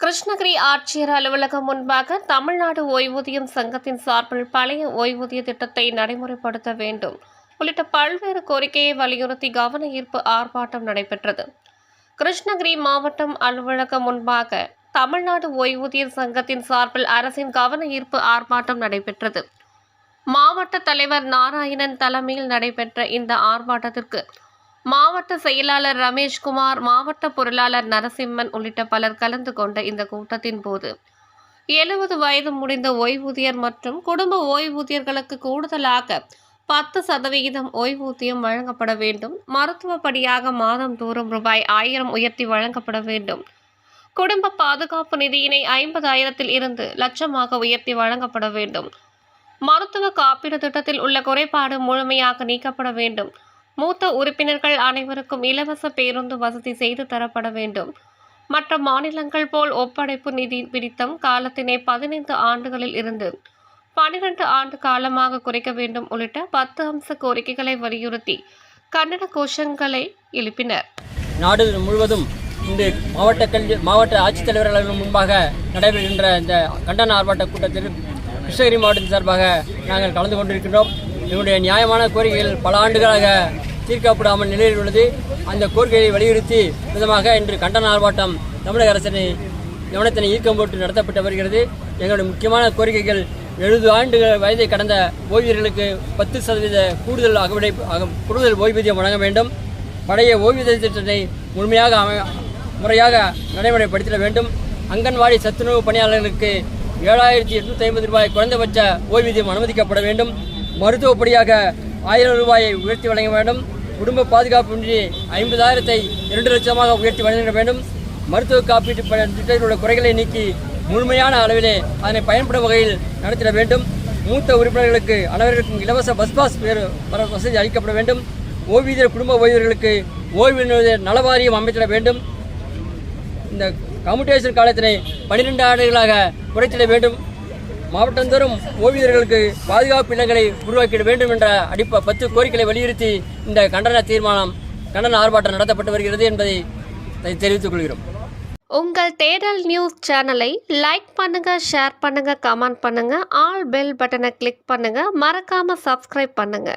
கிருஷ்ணகிரி ஆட்சியர் அலுவலகம் முன்பாக தமிழ்நாடு ஓய்வூதியம் சங்கத்தின் சார்பில் பழைய ஓய்வூதிய திட்டத்தை நடைமுறைப்படுத்த வேண்டும் உள்ளிட்ட பல்வேறு கோரிக்கையை வலியுறுத்தி கவன ஈர்ப்பு ஆர்ப்பாட்டம் நடைபெற்றது. கிருஷ்ணகிரி மாவட்டம் அலுவலகம் முன்பாக தமிழ்நாடு ஓய்வூதிய சங்கத்தின் சார்பில் அரசின் கவன ஈர்ப்பு ஆர்ப்பாட்டம் நடைபெற்றது. மாவட்ட தலைவர் நாராயணன் தலைமையில் நடைபெற்ற இந்த ஆர்ப்பாட்டத்திற்கு மாவட்ட செயலாளர் ரமேஷ்குமார் மாவட்ட பொருளாளர் நரசிம்மன் உள்ளிட்ட பலர் கலந்து கொண்ட இந்த கூட்டத்தின் போது எழுபது வயது முடிந்த ஓய்வூதியர் மற்றும் குடும்ப ஓய்வூதியர்களுக்கு கூடுதலாக பத்து சதவிகிதம் ஓய்வூதியம் வழங்கப்பட வேண்டும். மருத்துவப்படியாக மாதம் தோறும் ரூபாய் ஆயிரம் உயர்த்தி வழங்கப்பட வேண்டும். குடும்ப பாதுகாப்பு நிதியினை ஐம்பதாயிரத்தில் இருந்து லட்சமாக உயர்த்தி வழங்கப்பட வேண்டும். மருத்துவ காப்பீடு திட்டத்தில் உள்ள குறைபாடு முழுமையாக நீக்கப்பட வேண்டும். மூத்த உறுப்பினர்கள் அனைவருக்கும் இலவச பேருந்து வசதி செய்து தரப்பட வேண்டும். மற்ற மாநிலங்கள் போல் ஒப்படைப்பு நிதி பிடித்தம் காலத்தினை பதினைந்து ஆண்டுகளில் இருந்து பனிரெண்டு ஆண்டு காலமாக குறைக்க வேண்டும் உள்ளிட்ட பத்து அம்ச கோரிக்கைகளை வலியுறுத்தி கண்டன கோஷங்களை எழுப்பினர். நாடு முழுவதும் இன்று மாவட்ட கல்வி மாவட்ட ஆட்சித்தலைவர்கள் முன்பாக நடைபெறுகின்ற இந்த கண்டன ஆர்ப்பாட்ட கூட்டத்தில் கிருஷ்ணகிரி மாவட்டத்தின் சார்பாக நாங்கள் கலந்து கொண்டிருக்கின்றோம். எங்களுடைய நியாயமான கோரிக்கைகள் பல ஆண்டுகளாக தீர்க்கப்படாமல் நிலையில் உள்ளது. அந்த கோரிக்கையை வலியுறுத்தி விதமாக இன்று கண்டன ஆர்ப்பாட்டம் தமிழக அரசினை கவனத்தினை ஈர்க்கம் போட்டு நடத்தப்பட்டு வருகிறது. எங்களுடைய முக்கியமான கோரிக்கைகள் எழுபது ஆண்டுகள் வயதை கடந்த ஓய்வியர்களுக்கு பத்து சதவீத கூடுதல் அகவிடை கூடுதல் ஓய்வூதியம் வழங்க வேண்டும். பழைய ஓய்வூதிய திட்டத்தை முழுமையாக அமை- முறையாக நடைமுறைப்படுத்திட வேண்டும். அங்கன்வாடி சத்துணவு பணியாளர்களுக்கு ஏழாயிரத்தி எட்நூற்றி ஐம்பது ரூபாய் குறைந்தபட்ச ஓய்வூதியம் அனுமதிக்கப்பட வேண்டும். மருத்துவப்படியாக ஆயிரம் ரூபாயை உயர்த்தி வழங்க வேண்டும். குடும்ப பாதுகாப்பு நிதி ஐம்பதாயிரத்தை இரண்டு லட்சமாக உயர்த்தி வழங்க வேண்டும். மருத்துவ காப்பீட்டு ப- திட்டத்தில் உள்ள குறைகளை நீக்கி முழுமையான அளவிலே அதனை பயன்படும் வகையில் நடத்திட வேண்டும். மூத்த உறுப்பினர்களுக்கு அனைவருக்கும் இலவச பஸ் பாஸ் வசதி அளிக்கப்பட வேண்டும். ஓய்வூதியர் குடும்ப ஓய்வர்களுக்கு ஓய்வு நலவாரியம் அமைத்திட வேண்டும். இந்த கம்யூட்டேஷன் காலத்தினை பன்னிரெண்டு ஆண்டுகளாக குறைத்திட வேண்டும். மாவட்டந்தோறும் ஓவியர்களுக்கு பாதுகாப்பு இல்லங்களை உருவாக்கிட வேண்டும் என்ற அடிப்ப பத்து கோரிக்கைகளை வலியுறுத்தி இந்த கண்டன தீர்மானம் கண்டன ஆர்ப்பாட்டம் நடத்தப்பட்டு வருகிறது என்பதை தெரிவித்துக் கொள்கிறோம். உங்கள் தேடல் நியூஸ் சேனலை லைக் பண்ணுங்க ஷேர் பண்ணுங்க கமெண்ட் பண்ணுங்க ஆல் பெல் பட்டனை கிளிக் பண்ணுங்க மறக்காம சப்ஸ்கிரைப் பண்ணுங்க.